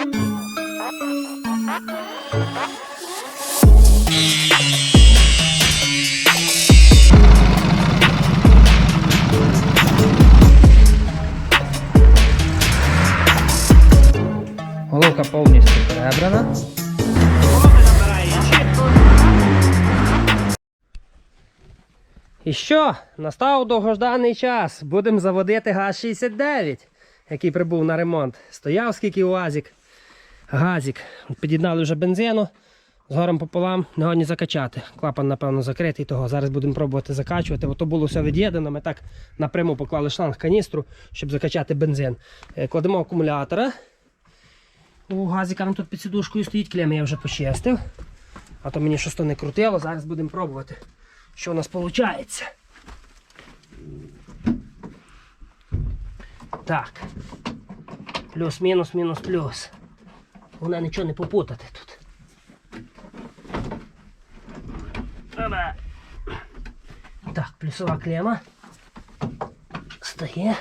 Головка повністю перебрана. І що? Настав довгожданий час. Будемо заводити ГАЗ-69, який прибув на ремонт. Стояв скільки УАЗик. Газик. Під'єднали вже бензину. Згорем пополам не закачати. Клапан, напевно, закритий, того зараз будемо пробувати закачувати. Ото було все від'єднано. Ми так напряму поклали шланг каністру, щоб закачати бензин. Е, Кладемо акумулятора. У газіка нам тут під сідушкою стоїть, клеми я вже почистив. А то мені щось то не крутило. Зараз будемо пробувати, що у нас виходить. Так. Плюс, мінус, мінус, плюс. Головне нічого не попутати тут. Так, плюсова клема. Стає.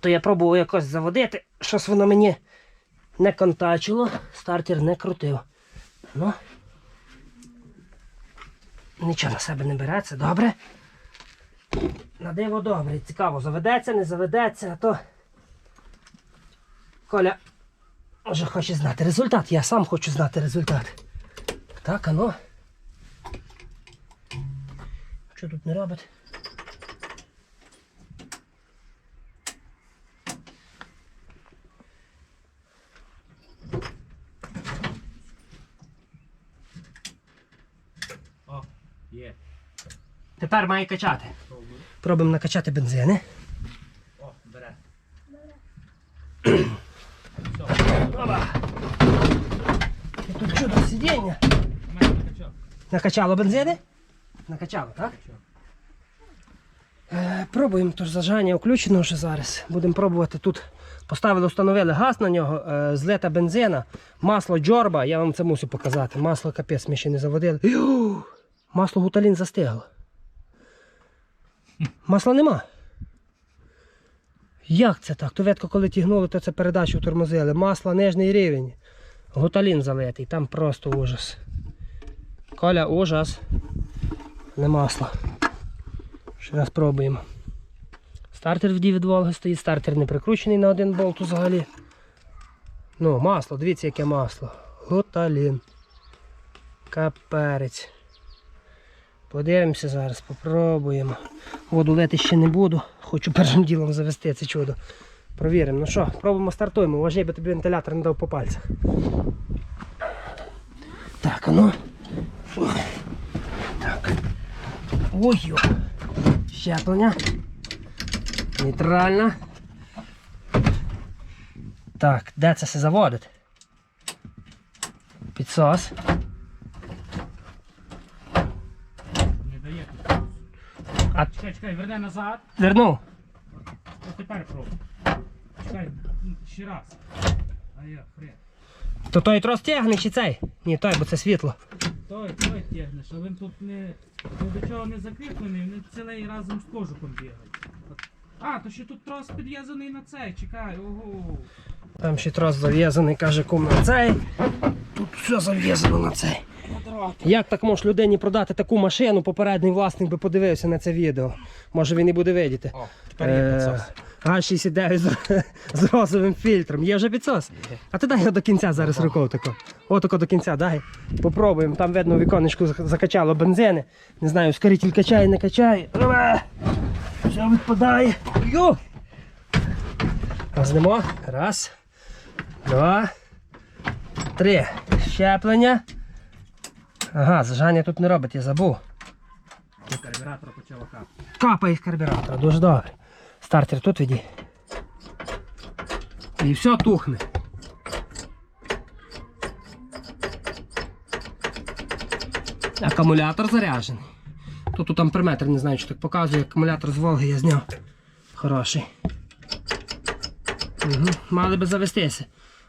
То я пробував якось заводити, щось воно мені не контачило, стартер не крутив. Ну, нічого на себе не береться, добре. На диво добре, цікаво, заведеться, не заведеться, а то Коля вже хоче знати результат, я сам хочу знати результат. Так, ано. Що тут не робить? О, є. Тепер має качати. Пробуємо накачати бензини. О, бере. Опа. І тут чудо сидіння. Накачало бензини? Накачало, так? Е, пробуємо, тож зажигання включено вже зараз. Будемо пробувати тут. Поставили, встановили газ на нього, е, злита бензина, масло джорба, я вам це мусив показати. Масло капець ми ще не заводили. Ю! Масло гуталін застигло. Масла нема. Як це так? То ветко, коли тягнули, то це передачу тормозили. Масло нижній рівень. Гуталін залитий, там просто ужас. Коля, ужас. Не масло. Ще раз пробуємо. Стартер в від Волги стоїть, стартер не прикручений на один болт взагалі. Ну, масло, дивіться, яке масло. Гуталін. Каперець. Подивимося зараз, попробуємо. Воду лити ще не буду. Хочу першим ділом завести це чудо. Провіримо. Ну що, пробуємо стартуємо. Важей би тобі вентилятор не дав по пальцях. Так, ну. Так. Ой, йо. Щеплення. Нейтральна. Так, де це все заводить? Підсос. Не дає тут. А- Чекай, чекай, верни назад. Вернув. Тепер пробуй. Чекай, ще раз. А я, хрен. То той трос тягне чи цей? Ні, той, бо це світло. Той, той тягнеш, але він тут не, не до чого не закріплений, він цілий разом з кожухом бігає. А, то ще тут трос підв'язаний на цей, чекай, ого. Там ще трос зав'язаний, каже кум на цей. Тут все зав'язано на цей. Як так можеш людині продати таку машину? Попередній власник би подивився на це відео. Може він і буде видіти. О, тепер є підсос. А69 з, з розовим фільтром. Є вже підсос? А ти дай його до кінця зараз рукою тако. Отако до кінця дай. Попробуємо. Там видно в віконечку закачало бензини. Не знаю, ускоритель качає, не качає. Все відпадає. Йо! Рознемо. Раз. Два. Три. Щеплення. Ага, зажання тут не робить, я забув. Карбюратор почав капати. Капає з карбюратора, дуже добре. Стартер тут відій. І все тухне. Акумулятор заряджений. Тут, тут амперметр, не знаю, чи так показує. Акумулятор з Волги я зняв. Хороший. Угу. Мали би завестися.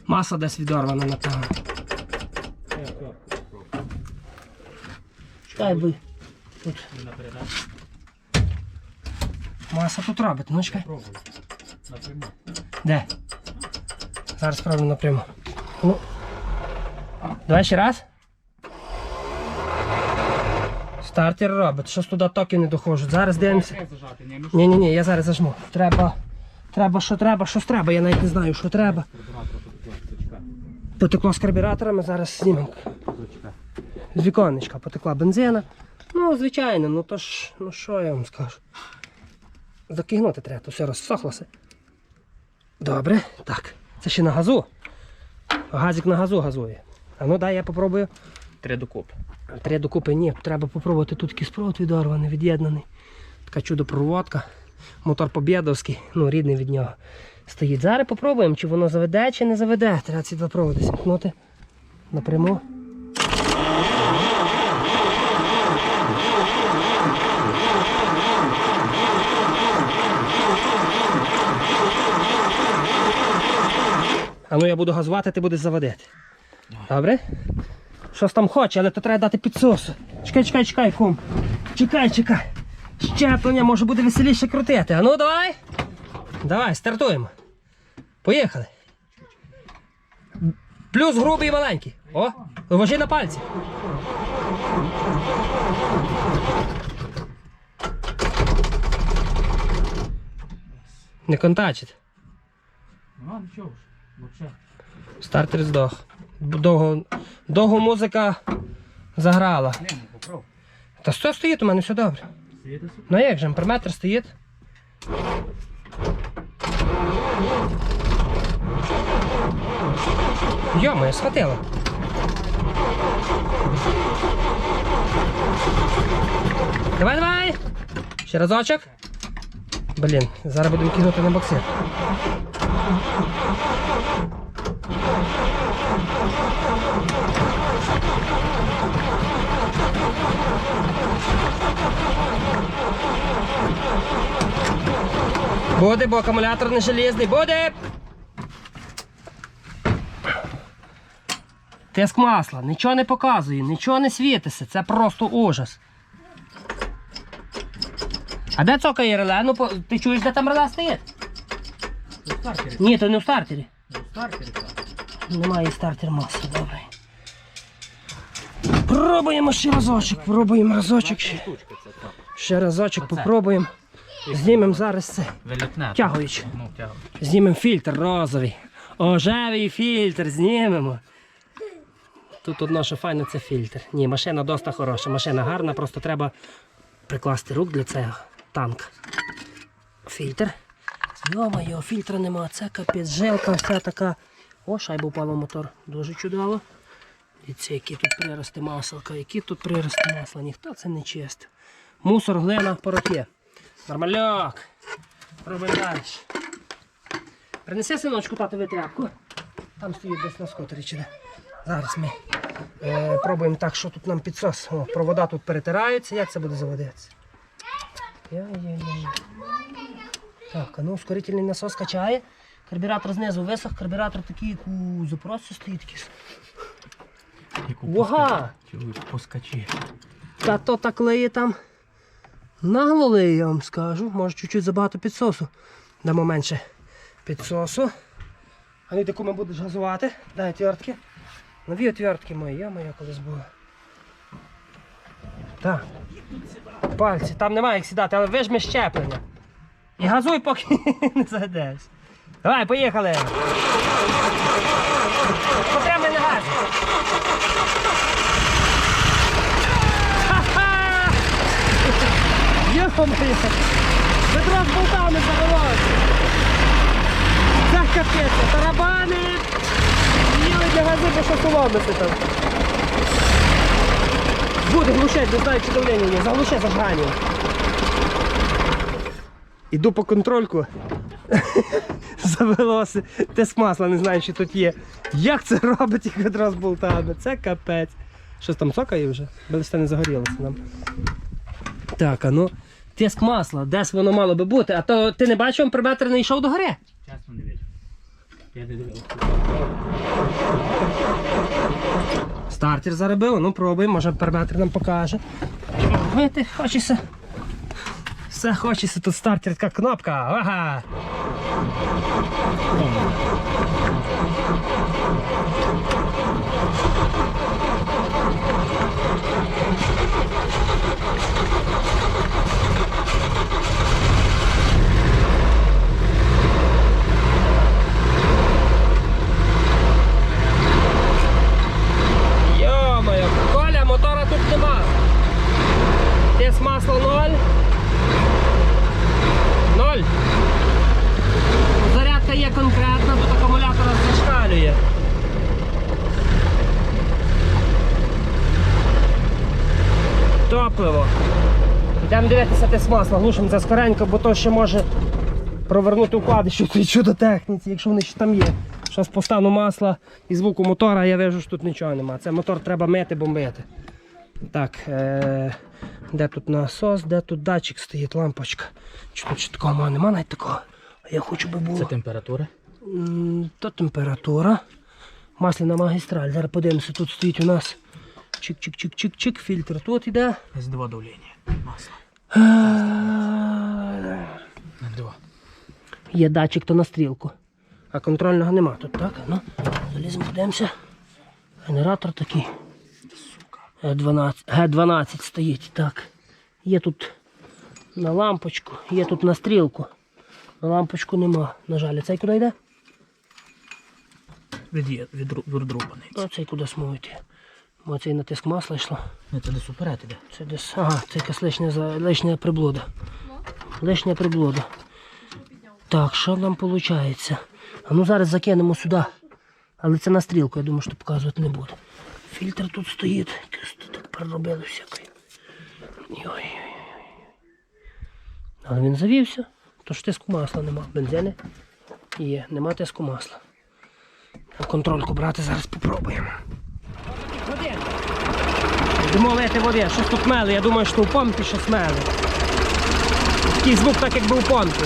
Маса десь відорвана, напевно. Чекай би. Тут. Маса тут робить, ну чекай. Напряму. Де? Зараз спробую напряму. Ну. Давай ще раз. Стартер робить. Щось туди токи не доходжуть. Зараз дивимося. Ні, ну Ні, ні, ні, я зараз зажму. Треба. Треба, що треба, щось треба. Я навіть не знаю, що треба. Потекло з карбюратора, ми зараз знімемо. З віконечка потекла бензина. Ну, звичайно, ну то ж, ну що я вам скажу. Закигнути треба, то все розсохлося. Добре, так. Це ще на газу. Газик на газу газує. А ну дай я попробую. Три докупи. Три докупи, ні, треба попробувати тут якийсь провод відорваний, від'єднаний. Така чудо-проводка. Мотор Побєдовський, ну рідний від нього. Стоїть. Зараз попробуємо, чи воно заведе, чи не заведе. Треба ці два проводи зімкнути напряму. А ну я буду газувати, ти будеш заводити. Добре? Щось там хоче, але то треба дати підсосу. Чекай, чекай, чекай, кум. Чекай, чекай. Щеплення може буде веселіше крутити. А ну давай. Давай, стартуємо. Поїхали. Плюс грубий і маленький. О, вважи на пальці. Не контачить. Ну, нічого ж. Стартер здох. Довго, довго музика заграла. Не. Та що стоїть у мене все добре. Ну як же, амперметр стоїть. Йо-моє, схватило. Давай, давай! Ще разочок. Блін, зараз будемо кинути на боксир. Буде, бо акумулятор не железний. Буде! Тиск масла, нічого не показує, нічого не світиться, це просто ужас. А де цокає реле? Ну, ти чуєш, де там реле стоїть? В стартері. Ні, то не в стартері. Ну, в стартері так. Немає стартер масла, добре. Пробуємо ще разочок, пробуємо разочок ще. Ще разочок попробуємо. Знімемо зараз це. Вилітне. Тягуючи. Ну, тягуючи. Знімемо фільтр розовий. Ожевий фільтр знімемо. Тут одно, що файно, це фільтр. Ні, машина досить хороша, машина гарна, просто треба прикласти рук для цього. Танк. Фільтр. Йо-моє, фільтра нема, це капець, жилка вся така. О, шайба впала в мотор. Дуже чудово. Дивіться, які тут прирости маселка, які тут прирости масла, ніхто це не чистив. Мусор, глина, пороки. Нормальок. Робимо далі. Принеси синочку татові тряпку. Там стоїть десь на скотері чи де. Зараз ми е, пробуємо так, що тут нам підсос. О, провода тут перетираються, як це буде заводитися. Так, а ну ускорительний насос качає. Карбюратор знизу висох, карбюратор такий, як у запросі стоїть такий. Вага! Чуєш, поскочи. Та то так лиє там. Нагло лиє, я вам скажу. Може чуть-чуть забагато підсосу. Дамо менше підсосу. А ну таку ми будеш газувати. Дай отвертки. Нові отвертки мої, я моя колись була. Так. Пальці, там немає як сідати, але вижми щеплення. І газуй, поки не зайдеш. Давай, поїхали. Йо-моє! Ведро з болтами завелося! Це капець, тарабани! Їли для гази, бо що соломити там. Буде глушать, не знаю, чи давлення є. Заглушай зажигання. Іду по контрольку. Завелося. Тиск масла, не знаю, чи тут є. Як це робить їх ведро з болтами? Це капець. Щось там цокає вже? Бо не загорілося нам. Так, а ну. Тиск масла, десь воно мало би бути, а то ти не бачив, амперметр не йшов до гори. Чесно не вірю. Я не дивився. Стартер заробив, ну пробуємо, може амперметр нам покаже. Видите, хочеться. Все хочеться, тут стартер така кнопка. Ага. тому. Йо-моє, Коля, мотора тут нема. Тиск масла ноль. Ноль. Зарядка є конкретна, тут акумулятор зашкалює. Топливо. Дивитися масла, глушимо це скоренько, бо то ще може провернути вкладище в цій чудо-техніці, якщо вони ще там є. Щось по стану масла і звуку мотора я вижу, що тут нічого нема. Це мотор треба мити, бомбити. Так, е- де тут насос, де тут датчик стоїть, лампочка. Чи тут ще такого мого нема навіть такого? Я хочу би було. Це температура? М, То температура. Масляна магістраль. Зараз подивимося, тут стоїть у нас чик-чик-чик-чик-чик, фільтр тут іде. С2 давлення. Масло. Е, 2. Є датчик то на стрілку. А контрольного нема тут, так? Ну, заліземо, подивимося. Генератор такий. Г12, Г12 стоїть, так. Є тут на лампочку, є тут на стрілку. На лампочку нема. На жаль, а цей куди йде? Від, від, відрубаний. А цей куди смовити. Бо цей натиск масла йшло. Не, це десь уперед іде. Це десь. Ага, це якась лишня, за- лишня приблуда. Лишня приблуда. Так, що нам виходить? А ну зараз закинемо сюди. Але це на стрілку, я думаю, що показувати не буду. Фільтр тут стоїть. Якось тут так переробили всякої. Ой. Але він завівся, тож тиску масла нема. Бензини є, нема тиску масла. Контрольку брати зараз попробуємо. Води. Йдемо лити води, щось тут мели, я думаю, що в помпі щось мели. Такий звук, так якби у помпі.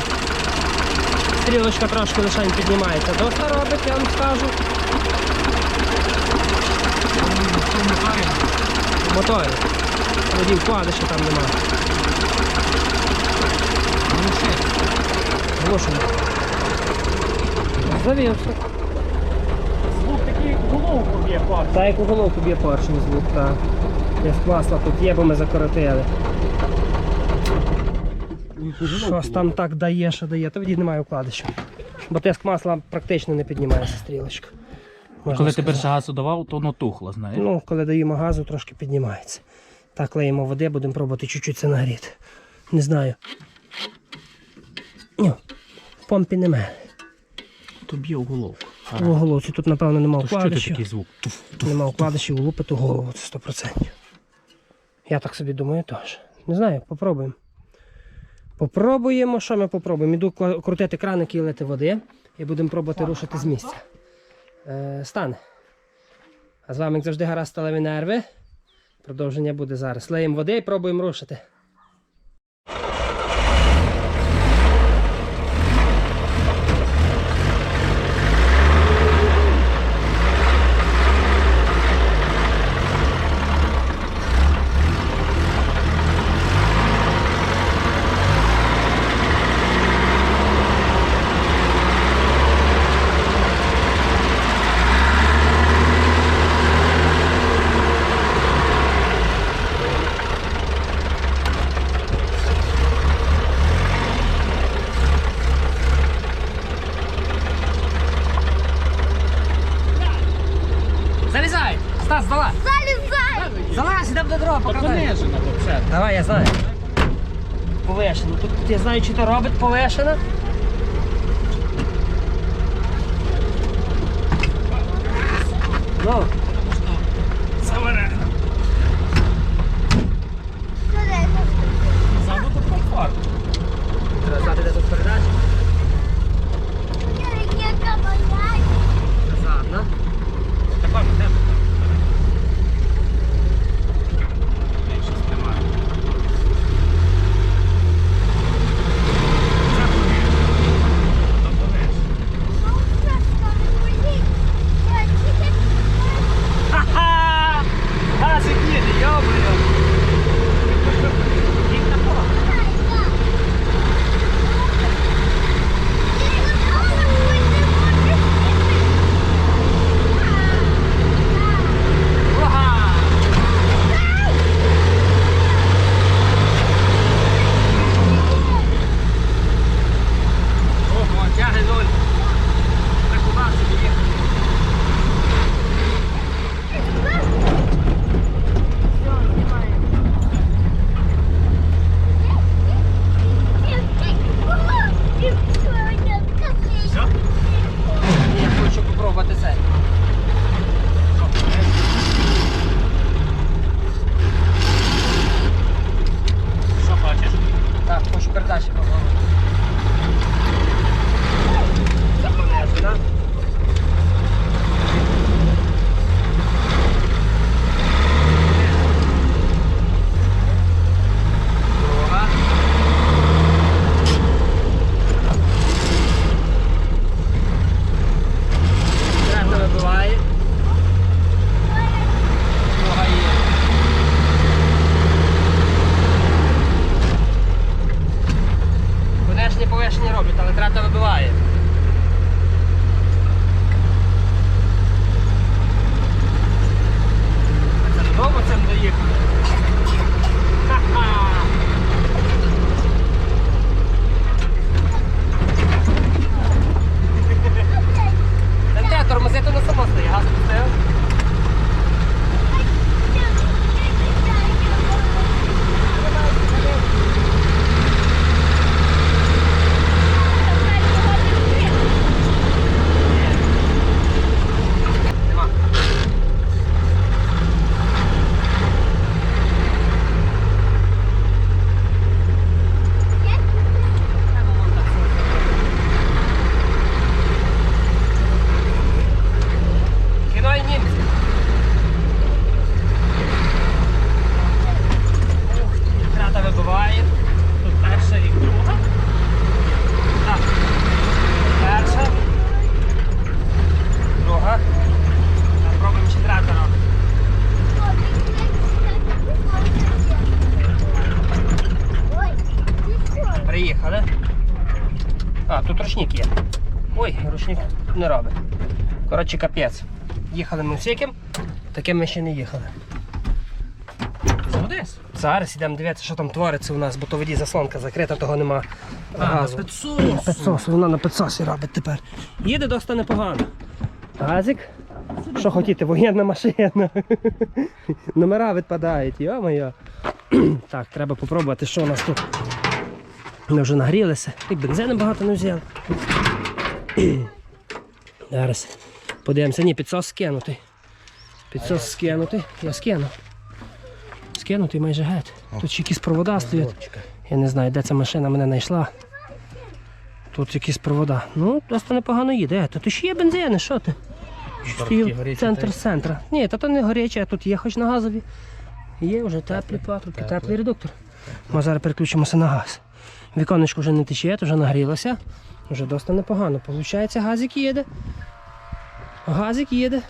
Стрілочка трошки лише піднімається. Доста робить, я вам скажу. Моторі. Тоді вкладиші там немає. Глушено. Завівся. Звук такий головку б'є пар. Та як у головку б'є поршень звук, так. Масла тут є, бо ми закоротили. Щось там так дає, що дає, то тоді немає вкладища. Бо тиск масла практично не піднімається стрілочка. Можна Коли ти сказати. перший газу давав, то воно тухло, знаєш. Ну, коли даємо газу, трошки піднімається. Так, леємо води, будемо пробувати чуть-чуть це нагріти. Не знаю. Ні, в помпі немає. То б'є у головку. В головці тут, напевно, немає То що ти вкладища. такий звук? Туф. Нема вкладишів улупити голову, це 100%. Я так собі думаю теж. Не знаю, попробуємо. Попробуємо, що ми попробуємо. Іду крутити краники і лити води. І будемо пробувати рушити з місця. Е, стане. А з вами, як завжди, гаразд сталеві нерви. Продовження буде зараз. Леємо води і пробуємо рушити. Залізай! Стас, залазь! Залезай! Залазь, йдемо до дрова, покатай. Понижено взагалі. Давай, я знаю. Повишено. Тут я знаю, чи то робить повешена. Ну, Ой, ручник не робить. Коротше, капець. Їхали ми всяким, таким ми ще не їхали. Заводись. Зараз йдемо дивитися, що там твориться у нас, бо то воді заслонка закрита, того нема газу. підсос. Підсос, вона на підсосі робить тепер. Їде досить непогано. Газик. Що хотіти, воєнна машина. Номера відпадають, йо-моє. Так, треба попробувати, що у нас тут. Ми вже нагрілися. І бензину багато не взяли. Зараз подивимося. Ні, підсос скинутий. Підсос скинутий. Я скину. Скинутий майже геть. Тут ще якісь провода стоять. Я не знаю, де ця машина мене знайшла. Тут якісь провода. Ну, досить непогано їде. Тут ще є бензини, що ти? Стою центр з центра. Ні, та то не горяче, а тут є хоч на газові. Є вже теплі патрубки, теплий редуктор. Ми зараз переключимося на газ. Віконечко вже не тече, вже нагрілося. Вже досить непогано. Получається, газик їде. Газик їде.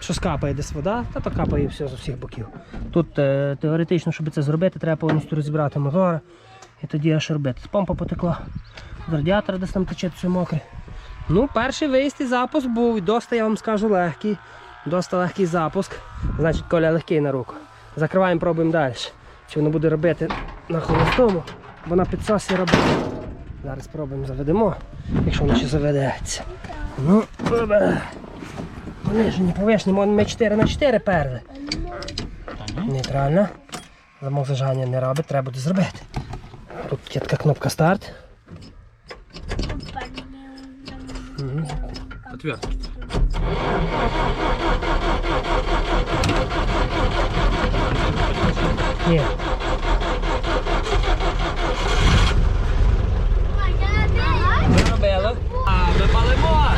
Що скапає десь вода, та то капає все з усіх боків. Тут е, теоретично, щоб це зробити, треба повністю розібрати мотор. І тоді аж робити. Помпа потекла. З радіатора десь там тече все мокре. Ну, перший виїзд і запуск був, доста, я вам скажу, легкий. Доста легкий запуск. Значить, коля легкий на руку. Закриваємо, пробуємо далі. Чи воно буде робити на холостому, бо на підсосі робить. Зараз спробуємо заведемо, якщо воно ще заведеться. Ну. Понижені поверхні, ми 4 на 4 перли. Нейтрально. Замок зажигання не робить, треба буде зробити. Тут є така кнопка старт. Отвертки. Ні. Ми робили. А, ми.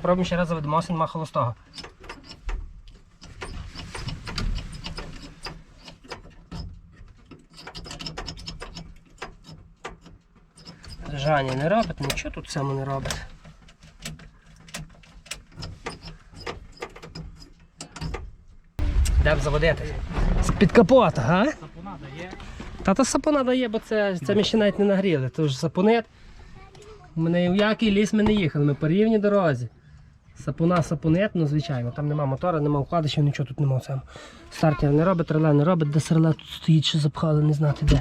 Вже. Ну, пробуємо ще раз заведемося, нема холостого. Держання не робить, нічого тут само не робить. Йдемо заводити. З-під капота, га? Сапуна дає. Та то сапона дає, бо це, це ми ще навіть не нагріли. Тож сапонет. Ми не в який ліс ми не їхали, ми по рівній дорозі. Сапуна, сапонет, ну звичайно, там нема мотора, нема вкладишів, нічого тут нема. Сам. Стартер не робить, реле не робить, де реле тут стоїть, що запхали, не знати де.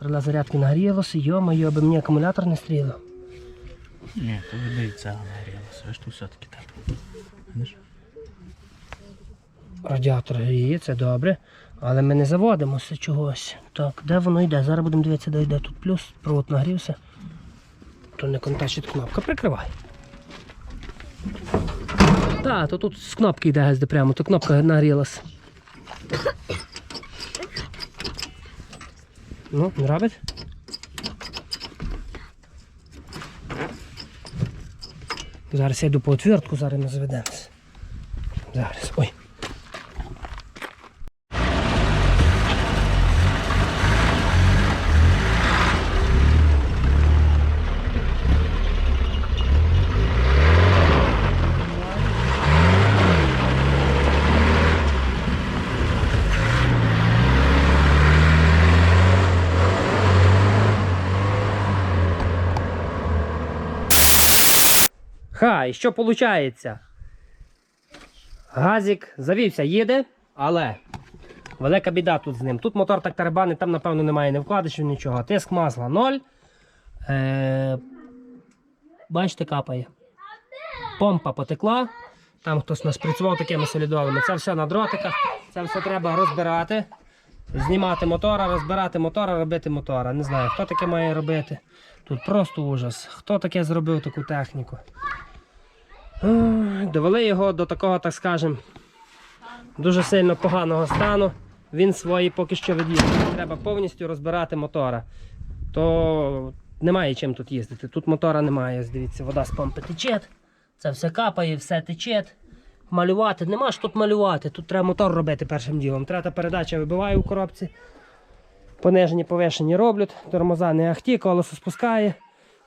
Реле зарядки нагрілося, йо-моє, аби мені акумулятор не стрілив. Ні, то видається нагрілося, аж тут все-таки. Видиш? Радіатор гріє, це добре. Але ми не заводимося чогось. Так, де воно йде? Зараз будемо дивитися, де йде тут плюс. Провод нагрівся. То не контачить кнопка. Прикривай. Так, то тут з кнопки йде гезде прямо, то кнопка нагрілась. Ну, не робить? Зараз я йду по отвертку, зараз ми заведемося. Зараз. Ой. І що виходить? Газік завівся, їде, але велика біда тут з ним. Тут мотор так тарабанить, там, напевно, немає ні вкладишів, нічого. Тиск масла 0. Е, бачите, капає. Помпа потекла. Там хтось наспрацював такими солідовими. Це все на дротиках. Це все треба розбирати. Знімати мотора, розбирати мотора, робити мотора. Не знаю, хто таке має робити. Тут просто ужас. Хто таке зробив таку техніку? Довели його до такого, так скажем, дуже сильно поганого стану. Він свої поки що від'їздив. Треба повністю розбирати мотора. То немає чим тут їздити. Тут мотора немає. Дивіться, вода з помпи тече. Це все капає, все тече. Малювати, нема ж тут малювати. Тут треба мотор робити першим ділом. Трета передача вибиває у коробці. Понижені повишені роблять, тормоза не ахті, колесо спускає.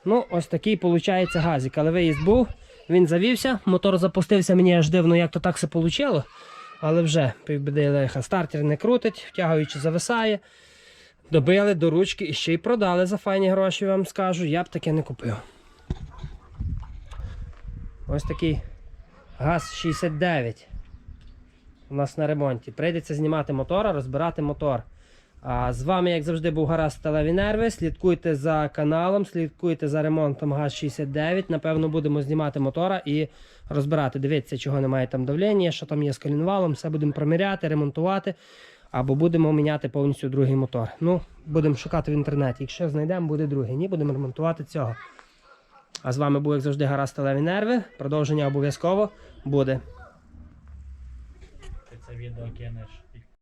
Ну, ось такий виходить газик. Але виїзд був, він завівся, мотор запустився, мені аж дивно, як то так все вийшло. Але вже півбіди лиха. Стартер не крутить, втягуючи зависає. Добили до ручки і ще й продали за файні гроші, вам скажу. Я б таке не купив. Ось такий ГАЗ-69 у нас на ремонті. Прийдеться знімати мотора, розбирати мотор. А з вами, як завжди, був гаразд сталеві нерви. Слідкуйте за каналом, слідкуйте за ремонтом ГАЗ-69. Напевно, будемо знімати мотора і розбирати. Дивіться, чого немає там давлення, що там є з колінвалом. Все будемо проміряти, ремонтувати. Або будемо міняти повністю другий мотор. Ну, будемо шукати в інтернеті. Якщо знайдемо, буде другий. Ні, будемо ремонтувати цього. А з вами був, як завжди, гаразд сталеві нерви. Продовження обов'язково буде. Ти це відео кинеш.